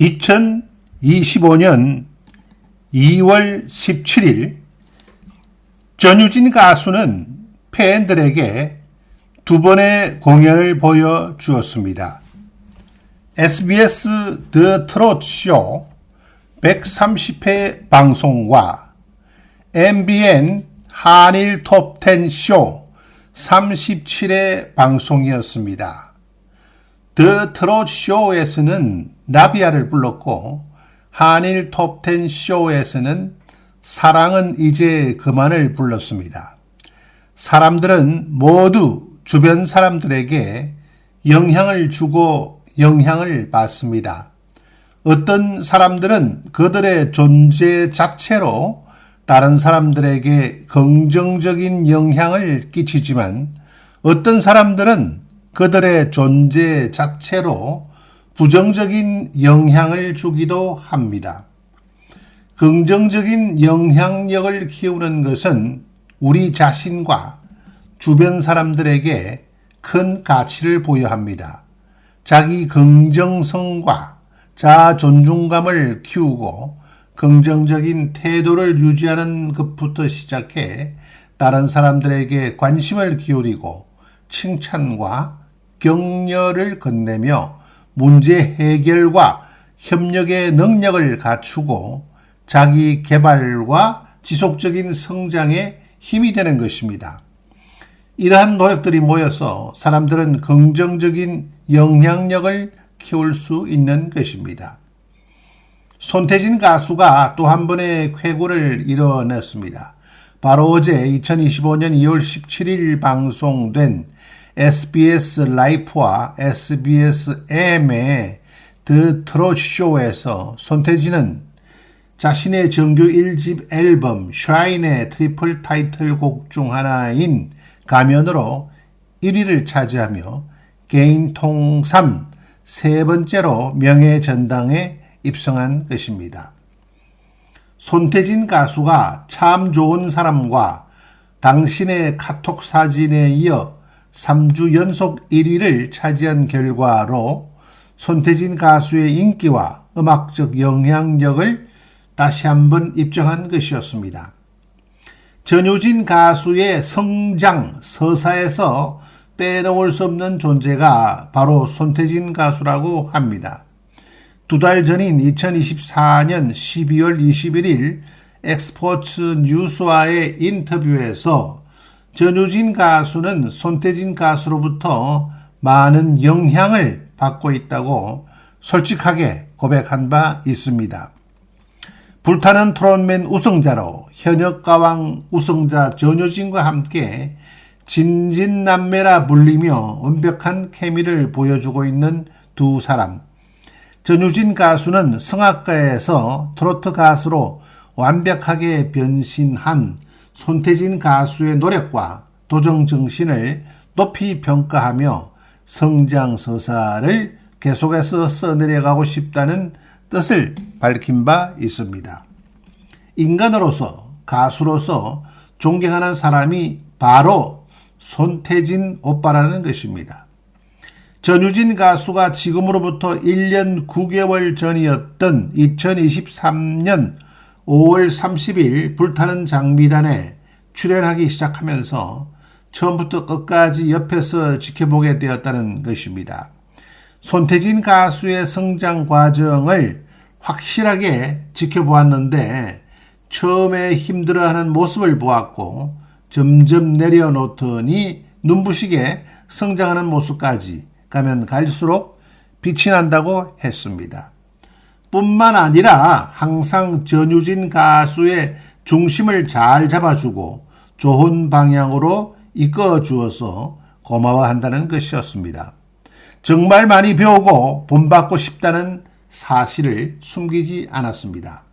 2025년 2월 17일 전유진 가수는 팬들에게 두 번의 공연을 보여주었습니다. SBS The Trot Show 130회 방송과 MBN 한일 톱10 쇼 37회 방송이었습니다. 더 트롯 쇼에서는 나비야를 불렀고 한일 톱10 쇼에서는 사랑은 이제 그만을 불렀습니다. 사람들은 모두 주변 사람들에게 영향을 주고 영향을 받습니다. 어떤 사람들은 그들의 존재 자체로 다른 사람들에게 긍정적인 영향을 끼치지만 어떤 사람들은 그들의 존재 자체로 부정적인 영향을 주기도 합니다. 긍정적인 영향력을 키우는 것은 우리 자신과 주변 사람들에게 큰 가치를 부여합니다. 자기 긍정성과 자아 존중감을 키우고 긍정적인 태도를 유지하는 것부터 시작해 다른 사람들에게 관심을 기울이고 칭찬과 격려를 건네며 문제 해결과 협력의 능력을 갖추고 자기 개발과 지속적인 성장에 힘이 되는 것입니다. 이러한 노력들이 모여서 사람들은 긍정적인 영향력을 키울 수 있는 것입니다. 손태진 가수가 또 한 번의 쾌거를 이뤄냈습니다. 바로 어제 2025년 2월 17일 방송된 SBS 라이프와 SBS M의 드 트롯 쇼에서 손태진은 자신의 정규 1집 앨범 샤인의 트리플 타이틀곡 중 하나인 가면으로 1위를 차지하며 개인 통산 세 번째로 명예 전당에 입성한 것입니다. 손태진 가수가 참 좋은 사람과 당신의 카톡 사진에 이어 3주 연속 1위를 차지한 결과로 손태진 가수의 인기와 음악적 영향력을 다시 한번 입증한 것이었습니다. 전유진 가수의 성장 서사에서 빼놓을 수 없는 존재가 바로 손태진 가수라고 합니다. 두 달 전인 2024년 12월 21일 엑스포츠 뉴스와의 인터뷰에서 전유진 가수는 손태진 가수로부터 많은 영향을 받고 있다고 솔직하게 고백한 바 있습니다. 불타는 트롯맨 우승자로 현역가왕 우승자 전효진과 함께 진진남매라 불리며 완벽한 케미를 보여주고 있는 두 사람. 전유진 가수는 성악가에서 트로트 가수로 완벽하게 변신한 손태진 가수의 노력과 도정 정신을 높이 평가하며 성장 서사를 계속해서 써내려가고 싶다는 뜻을 밝힌 바 있습니다. 인간으로서 가수로서 존경하는 사람이 바로 손태진 오빠라는 것입니다. 전유진 가수가 지금으로부터 1년 9개월 전이었던 2023년 5월 30일 불타는 장미단에 출연하기 시작하면서 처음부터 끝까지 옆에서 지켜보게 되었다는 것입니다. 손태진 가수의 성장 과정을 확실하게 지켜보았는데 처음에 힘들어하는 모습을 보았고 점점 내려놓더니 눈부시게 성장하는 모습까지 가면 갈수록 빛이 난다고 했습니다. 뿐만 아니라 항상 전유진 가수의 중심을 잘 잡아주고 좋은 방향으로 이끌어 주어서 고마워한다는 것이었습니다. 정말 많이 배우고 본받고 싶다는 사실을 숨기지 않았습니다.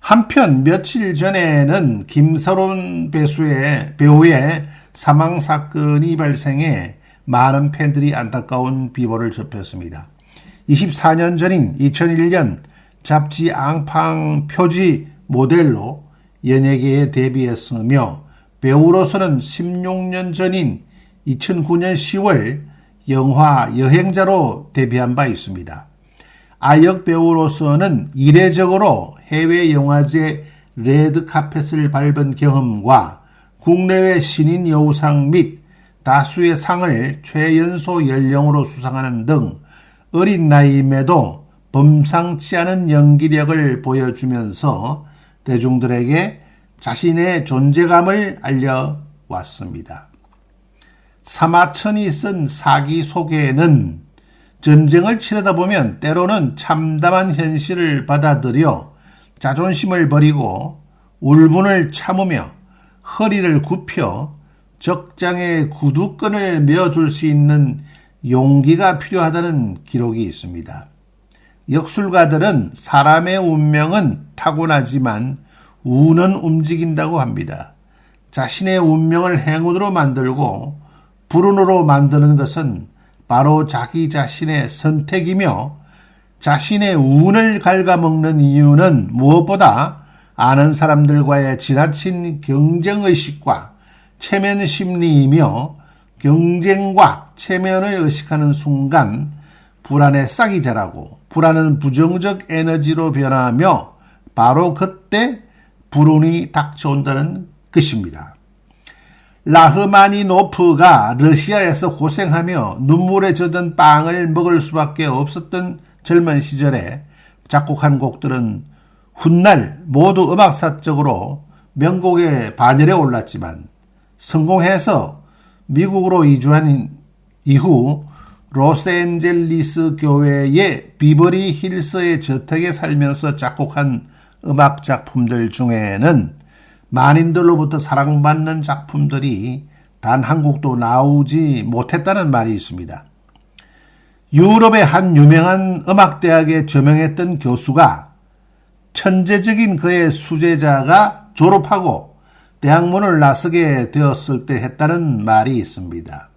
한편 며칠 전에는 김서론 배수의, 배우의 사망 사건이 발생해 많은 팬들이 안타까운 비보를 접했습니다. 24년 전인 2001년 잡지 앙팡 표지 모델로 연예계에 데뷔했으며 배우로서는 16년 전인 2009년 10월 영화 여행자로 데뷔한 바 있습니다. 아역 배우로서는 이례적으로 해외 영화제 레드 카펫을 밟은 경험과 국내외 신인 여우상 및 다수의 상을 최연소 연령으로 수상하는 등 어린 나이임에도 범상치 않은 연기력을 보여주면서 대중들에게 자신의 존재감을 알려왔습니다. 사마천이 쓴 사기 속에는 전쟁을 치르다 보면 때로는 참담한 현실을 받아들여 자존심을 버리고 울분을 참으며 허리를 굽혀 적장의 구두끈을 메어줄 수 있는 용기가 필요하다는 기록이 있습니다. 역술가들은 사람의 운명은 타고나지만 운은 움직인다고 합니다. 자신의 운명을 행운으로 만들고 불운으로 만드는 것은 바로 자기 자신의 선택이며 자신의 운을 갉아먹는 이유는 무엇보다 아는 사람들과의 지나친 경쟁의식과 체면 심리이며 경쟁과 체면을 의식하는 순간 불안의 싹이 자라고 불안은 부정적 에너지로 변하며 바로 그때 불운이 닥쳐온다는 것입니다. 라흐마니노프가 러시아에서 고생하며 눈물에 젖은 빵을 먹을 수밖에 없었던 젊은 시절에 작곡한 곡들은 훗날 모두 음악사적으로 명곡의 반열에 올랐지만 성공해서 미국으로 이주한 이후 로스앤젤리스 교회의 비버리 힐스의 저택에 살면서 작곡한 음악 작품들 중에는 만인들로부터 사랑받는 작품들이 단 한 곡도 나오지 못했다는 말이 있습니다. 유럽의 한 유명한 음악대학에 저명했던 교수가 천재적인 그의 수제자가 졸업하고 대학문을 나서게 되었을 때 했다는 말이 있습니다.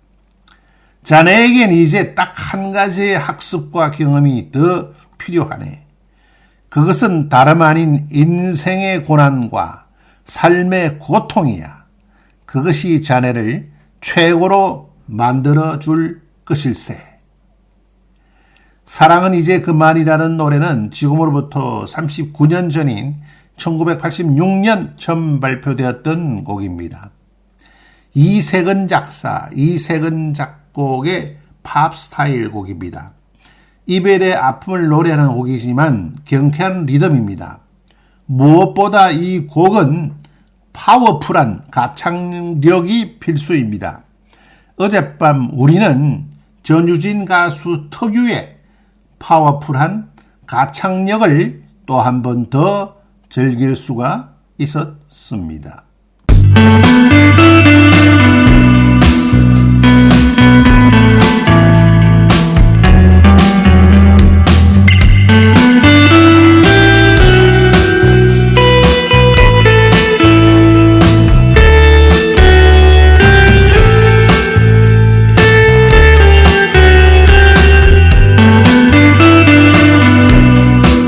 자네에겐 이제 딱 한 가지의 학습과 경험이 더 필요하네. 그것은 다름 아닌 인생의 고난과 삶의 고통이야. 그것이 자네를 최고로 만들어 줄 것일세. 사랑은 이제 그만이라는 노래는 지금으로부터 39년 전인 1986년 처음 발표되었던 곡입니다. 이세근 작사, 이세근 작곡의 팝 스타일 곡입니다. 이별의 아픔을 노래하는 곡이지만 경쾌한 리듬입니다. 무엇보다 이 곡은 파워풀한 가창력이 필수입니다. 어젯밤 우리는 전유진 가수 특유의 파워풀한 가창력을 또 한 번 더 즐길 수가 있었습니다.